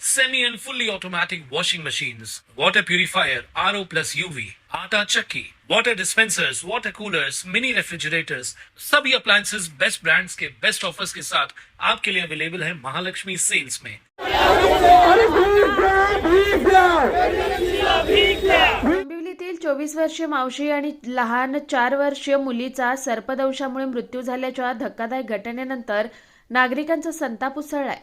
semi and fully automatic washing machines, water purifier, RO plus UV, आटा chakki, water dispensers, water coolers, mini refrigerators, सभी appliances. Best brands के best offers के साथ आपके लिए available है महालक्ष्मी सेल्स में डोंबिवलीतील चोवीस वर्षीय मावशी आणि लहान चार वर्षीय मुलीचा सर्पदंशामुळे मृत्यू झाल्याच्या धक्कादायक घटनेनंतर नागरिकांचा संताप उसळलाय.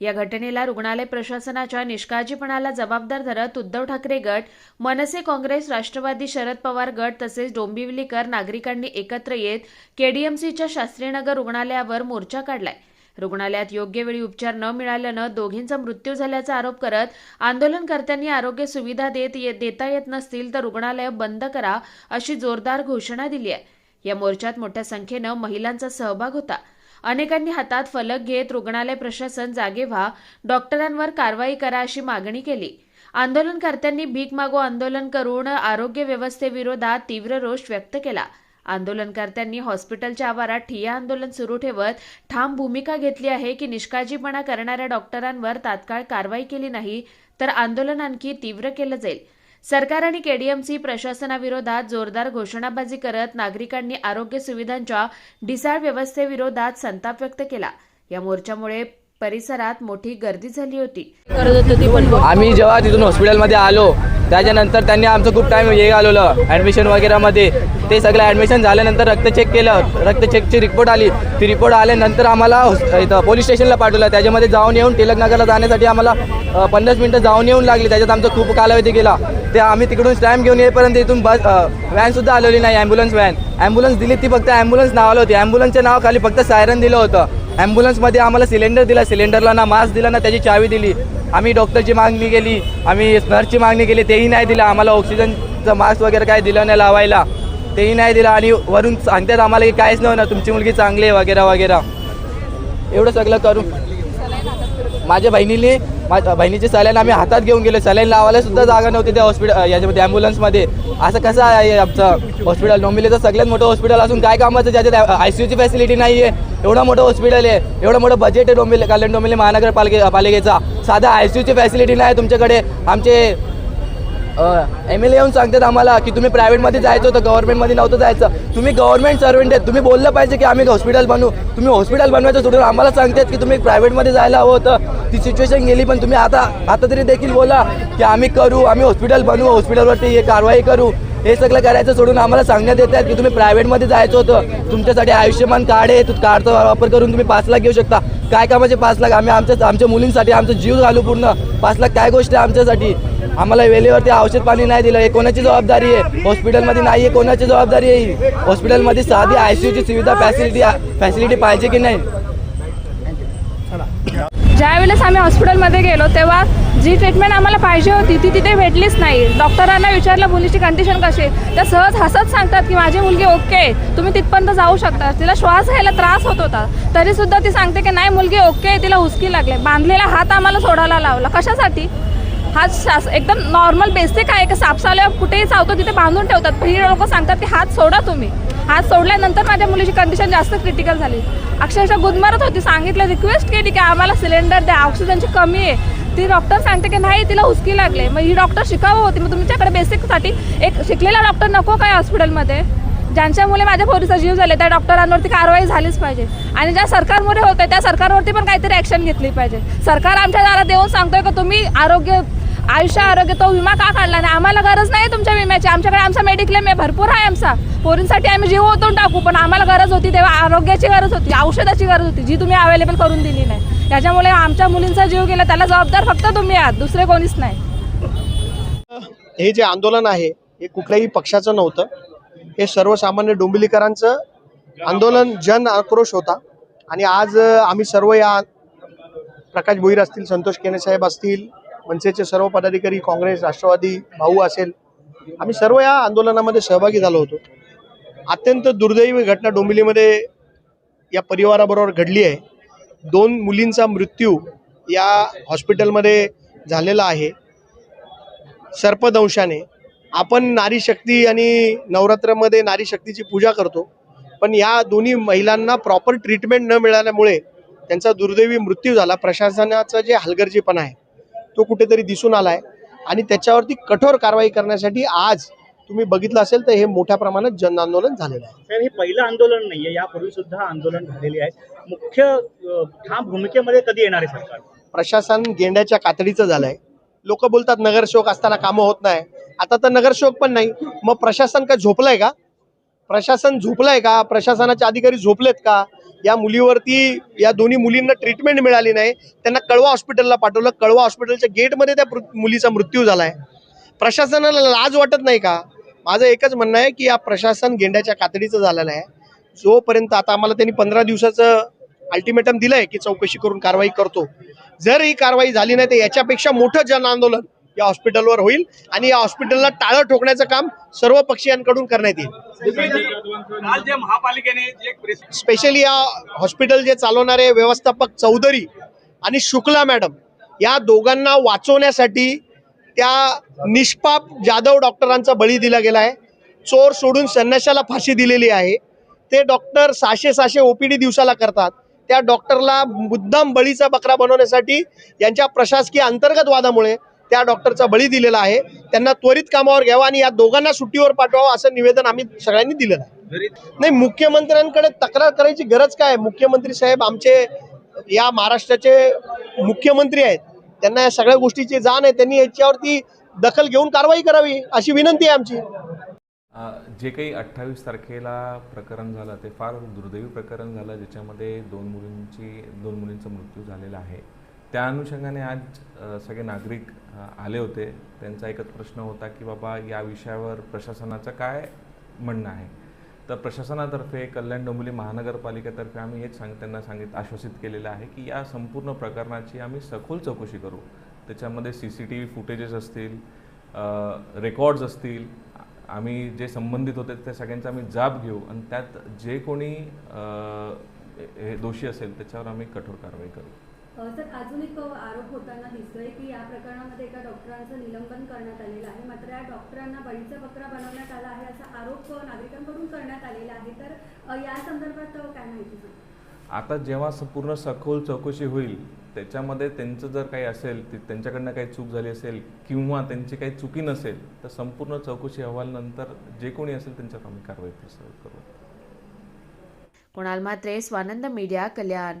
या घटनेला रुग्णालय प्रशासनाच्या निष्काळजीपणाला जबाबदार धरत उद्धव ठाकरे गट मनसे काँग्रेस राष्ट्रवादी शरद पवार गट तसेच डोंबिवलीकर नागरिकांनी एकत्र येत केडीएमसीच्या शास्त्रीनगर रुग्णालयावर मोर्चा काढलाय. रुग्णालयात योग्य वेळी उपचार न मिळाल्यानं दोघींचा मृत्यू झाल्याचा आरोप करत आंदोलनकर्त्यांनी आरोग्य सुविधा देत ये- देता येत नसतील तर रुग्णालय बंद करा अशी जोरदार घोषणा दिली आहे. या मोर्चात मोठ्या संख्येनं महिलांचा सहभाग होता. अनेकांनी हातात फलक घेत रुग्णालय प्रशासन जागे व्हा डॉक्टरांवर कारवाई करा अशी मागणी केली. आंदोलनकर्त्यांनी भीक मागो आंदोलन करून आरोग्य व्यवस्थेविरोधात तीव्र रोष व्यक्त केला. आंदोलनकर्त्यांनी हॉस्पिटलच्या आवारात ठिय्या आंदोलन सुरू ठेवत ठाम भूमिका घेतली आहे की निष्काळजीपणा करणाऱ्या डॉक्टरांवर तात्काळ कारवाई केली नाही तर आंदोलन आणखी तीव्र केलं जाईल. सरकार आणि केडीएमसी प्रशासनाविरोधात जोरदार घोषणाबाजी करत नागरिकांनी आरोग्य सुविधांच्या ढिसाळ व्यवस्थेविरोधात संताप व्यक्त केला. या मोर्चामुळे परिसरात मोठी गर्दी झाली होती. आम्ही जेव्हा तिथून हॉस्पिटलमध्ये आलो त्याच्यानंतर त्यांनी आमचं खूप टाईम हे घालवलं ॲडमिशन वगैरेमध्ये. ते सगळं ॲडमिशन झाल्यानंतर रक्त चेक केलं रक्त चेकची रिपोर्ट आली. ती रिपोर्ट आल्यानंतर आम्हाला इथं पोलीस स्टेशनला पाठवलं. त्याच्यामध्ये जाऊन येऊन टिळकनगरला जाण्यासाठी आम्हाला पन्नास मिनटं जाऊन येऊन लागली. त्याच्यात आमचा खूप कालावधी गेला. ते आम्ही तिकडून स्टॅम्प घेऊन येईपर्यंत इथून बस व्हॅनसुद्धा आलेली नाही ॲम्ब्युलन्स व्हॅन ॲम्ब्युलन्स दिली ती फक्त ॲम्ब्युलन्स नावाला होती. ॲम्ब्युलन्सच्या नावाखाली फक्त सायरन दिलं होतं. ॲम्ब्युलन्समध्ये आम्हाला सिलेंडर दिला. सिलेंडरला ना मास्क दिला ना त्याची चावी दिली. आम्ही डॉक्टरची मागणी केली. आम्ही नर्सची मागणी केली. तेही नाही दिलं. आम्हाला ऑक्सिजनचं मास्क वगैरे काय दिलं नाही लावायला. तेही नाही दिलं. आणि वरून सांगतात आम्हाला की काहीच नव्हतं. तुमची मुलगी चांगली आहे वगैरे वगैरे. एवढं सगळं करू. माझ्या बहिणीने माझ्या बहिणीचे सलाईन आम्ही हातात घेऊन गेलो. सलाईन लावायला सुद्धा जागा नव्हती त्या हॉस्पिटल याच्यामध्ये ॲम्ब्युलन्समध्ये असं कसं आहे आमचं हॉस्पिटल डोंबिवलीचं सगळ्यात मोठं हॉस्पिटल असून काय कामाचं ज्याच्यात आय सी यूची फॅसिलिटी नाही आहे एवढं मोठं हॉस्पिटल आहे. एवढं मोठं बजेट आहे डोंबिवली कल्याण डोंबिवली महानगरपालिके पालिकेचा. साधा आय सी यूची फॅसिलिटी नाही तुमच्याकडे. आमचे एम एल ए येऊन सांगतात आम्हाला की तुम्ही प्रायव्हेटमध्ये जायचं होतं गव्हर्नमेंटमध्ये नव्हतं जायचं. तुम्ही गव्हर्नमेंट सर्वंट आहेत. तुम्ही बोललं पाहिजे की आम्ही हॉस्पिटल बनवू तुम्ही हॉस्पिटल बनवायचं सोडून आम्हाला सांगतात की तुम्ही प्रायव्हेटमध्ये जायला हवं होतं. ती सिच्युएशन गेली पण तुम्ही आता आता तरी देखील बोला की आम्ही करू आम्ही हॉस्पिटल बनवू हॉस्पिटलवरती हे कारवाई करू. हे सगळं करायचं सोडून आम्हाला सांगण्यात येत आहेत की तुम्ही प्रायव्हेटमध्ये जायचं होतं. तुमच्यासाठी आयुष्यमान कार्ड आहे तू कार्डचा वापर करून तुम्ही पाच लाख घेऊ शकता. काय कामाचे पाच लाख? आम्ही आमच्या आमच्या मुलींसाठी आमचा जीव घालू पूर्ण. पाच लाख काय गोष्ट आहे आमच्यासाठी? आम्हाला वेळेवरती औषध पाणी नाही दिलं. हे कोणाची जबाबदारी आहे? हॉस्पिटलमध्ये नाही आहे कोणाची जबाबदारी आहे हॉस्पिटलमध्ये साधी आय सी यूची सुविधा फॅसिलिटी फॅसिलिटी पाहिजे की नाही? ज्यावेळेस आम्ही हॉस्पिटलमध्ये गेलो तेव्हा जी ट्रीटमेंट आम्हाला पाहिजे होती ती तिथे भेटलीच नाही. डॉक्टरांना विचारलं मुलीची कंडिशन कशी आहे? त्या सहज हसत सांगतात की माझी मुलगी ओके आहे. तुम्ही तिथपर्यंत जाऊ शकता. तिला श्वास घ्यायला त्रास होत होता. तरीसुद्धा ती सांगते की नाही मुलगी ओके आहे. तिला हुसकी लागले बांधलेला हात आम्हाला सोडायला लावला. कशासाठी? हा शास एकदम नॉर्मल बेसिक आहे? का सापसाला कुठेही चावतो तिथे बांधून ठेवतात. पण लोक सांगतात की हात सोडा तुम्ही. हात सोडल्यानंतर माझ्या मुलीची कंडिशन जास्त क्रिटिकल झाली. अक्षरशः गुदमरत होती. सांगितलं रिक्वेस्ट केली की आम्हाला सिलेंडर द्या. ऑक्सिजनची कमी आहे. ती डॉक्टर सांगते की नाही तिला हुसकी लागले मग ही डॉक्टर शिकावं होती. मग तुमच्याकडे बेसिकसाठी एक शिकलेला डॉक्टर नको काय हॉस्पिटलमध्ये ज्यांच्यामुळे माझ्या पोरीचा जीव झाले त्या डॉक्टरांवरती कारवाई झालीच पाहिजे. आणि ज्या सरकारमुळे होतं त्या सरकारवरती पण काहीतरी ॲक्शन घेतली पाहिजे. सरकार आमच्या दारात देऊन सांगतोय की तुम्ही आरोग्य आयुष्य आरोग्य तो विमा का काढला नाही? आम्हाला गरज नाही तुमच्या विम्याची. आमच्याकडे आमचा मेडिक्लेम आहे भरपूर आहे आमचा. पोरींसाठी आम्ही जीव ओतून टाकू पण आम्हाला गरज होती तेव्हा आरोग्याची गरज होती औषधाची गरज होती जी तुम्ही अवेलेबल करून दिली नाही. त्याच्यामुळे आमच्या मुलींचा जीव गेला त्याला जबाबदार फक्त तुम्ही आहात दुसरे कोणीच नाही. हे जे आंदोलन आहे हे कुठल्याही पक्षाचं नव्हतं. हे सर्वसामान्य डोंबिवलीकरांचं आंदोलन जन आक्रोश होता. आणि आज आम्ही सर्व या प्रकाश भोईर असतील संतोष केने साहेब असतील मनसेचे सर्व पदाधिकारी काँग्रेस राष्ट्रवादी भाऊ असेल आम्ही सर्व या आंदोलनामध्ये सहभागी झालो होतो. अत्यंत दुर्दैवी घटना डोंबिवलीमध्ये या परिवाराबरोबर घडली आहे. दोन मुलींचा मृत्यू या हॉस्पिटलमध्ये झालेला आहे. सर्पदंशाने आपण नारी शक्ती आणि नवरात्रामध्ये नारी शक्तीची पूजा करतो पण या दोन्ही महिलांना प्रॉपर ट्रीटमेंट न मिळाल्यामुळे त्यांचा दुर्दैवी मृत्यू झाला. प्रशासनाचा जे हलगर्जीपणा आहे तो कुठेतरी दिसून आला आहे आणि त्याच्यावरती कठोर कारवाई करण्यासाठी आज तुम्ही बघितलं असेल तर हे मोठ्या प्रमाणात जन आंदोलन झालेलं आहे. साहेब हे पहिलं आंदोलन नाहीये. यापूर्वी सुद्धा आंदोलन झालेली आहे. मुख्य ठाम भूमिकेमध्ये कधी येणार आहे सरकार? प्रशासन गेंड्याच्या कातडीचं झालंय. लोक बोलतात नगरसेवक असताना कामं होत नाही. आता तर नगरसेवक पण नाही. मग प्रशासन का झोपलंय का? प्रशासन झोपलंय का? प्रशासनाचे अधिकारी झोपलेत का? या मुलीवरती या दोन्ही मुलींना ट्रीटमेंट मिळाली नाही. त्यांना कळवा हॉस्पिटलला पाठवलं. कळवा हॉस्पिटलच्या गेटमध्ये त्या मुलीचा मृत्यू झालाय. प्रशासनाला लाज वाटत नाही का? माझं एकच म्हणणं आहे की या प्रशासन गेंड्याच्या कातडीचं झालेलं आहे. जोपर्यंत आता आम्हाला त्यांनी पंधरा दिवसाचं अल्टिमेटम दिलंय की चौकशी करून कारवाई करतो. जर ही कारवाई झाली नाही तर याच्यापेक्षा मोठं जन आंदोलन या हॉस्पिटलवर होईल आणि या हॉस्पिटलला टाळं ठोकण्याचं काम सर्व पक्षीयांकडून करण्यात येईल. स्पेशली या हॉस्पिटल जे चालवणारे व्यवस्थापक चौधरी आणि शुक्ला मॅडम या दोघांना वाचवण्यासाठी त्या निष्पाप जाधव डॉक्टरांचा बळी दिला गेला आहे. चोर सोडून संन्याशाला फाशी दिलेली आहे. ते डॉक्टर सहाशे सहाशे ओपीडी दिवसाला करतात. त्या डॉक्टरला मुद्दाम बळीचा बकरा बनवण्यासाठी यांच्या प्रशासकीय अंतर्गत वादामुळे त्या डॉक्टरचा बळी दिलेला आहे. त्यांना त्वरित कामावर घ्यावं आणि या दोघांना सुट्टीवर पाठवावं असं निवेदन आम्ही सगळ्यांनी दिलेलं आहे. नाही मुख्यमंत्र्यांकडे तक्रार करायची गरज काय मुख्यमंत्री साहेब आमचे या महाराष्ट्राचे मुख्यमंत्री आहेत. त्यांना या सगळ्या गोष्टीची जाण आहे. त्यांनी याच्यावरती दखल घेऊन कारवाई करावी अशी विनंती आहे आमची. जे काही अठ्ठावीस तारखेला प्रकरण झालं ते फार दुर्दैवी प्रकरण झालं ज्याच्यामध्ये दोन मुलींची दोन मुलींचा मृत्यू झालेला आहे. त्या अनुषंगाने आज सगळे नागरिक आले होते. त्यांचा एकच प्रश्न होता की बाबा या विषयावर प्रशासनाचं काय म्हणणं आहे? तर प्रशासनातर्फे कल्याण डोंबिवली महानगरपालिकेतर्फे आम्ही हेच सांग त्यांना सांगित आश्वासित केलेलं आहे की या संपूर्ण प्रकरणाची आम्ही सखोल चौकशी करू. त्याच्यामध्ये C C T V footages असतील रेकॉर्ड्स असतील आम्ही जे संबंधित होते त्या सगळ्यांचा आम्ही जाब घेऊ आणि त्यात जे कोणी हे दोषी असेल त्याच्यावर आम्ही कठोर कारवाई करू. सर अजून एक आरोप होताना दिसतोय की या प्रकरणामध्ये एका डॉक्टरांचं निलंबन करण्यात आलेलं आहे. मात्र या डॉक्टरांना बळीचा बकरा बनवण्यात आला आहे असा आरोप नागरिकांकडून करण्यात आलेला आहे. तर या संदर्भात काय माहिती आता जेव्हा स- पूर्ण सखोल चौकशी होईल त्याच्यामध्ये त्यांचं जर काही असेल ती त्यांच्याकडनं काही चूक झाली असेल किंवा त्यांची काही चुकी नसेल तर संपूर्ण चौकशी अहवालनंतर जे कोणी असेल त्यांच्यावर आम्ही कारवाई करू. कुणाल मात्रे स्वानंद मीडिया कल्याण.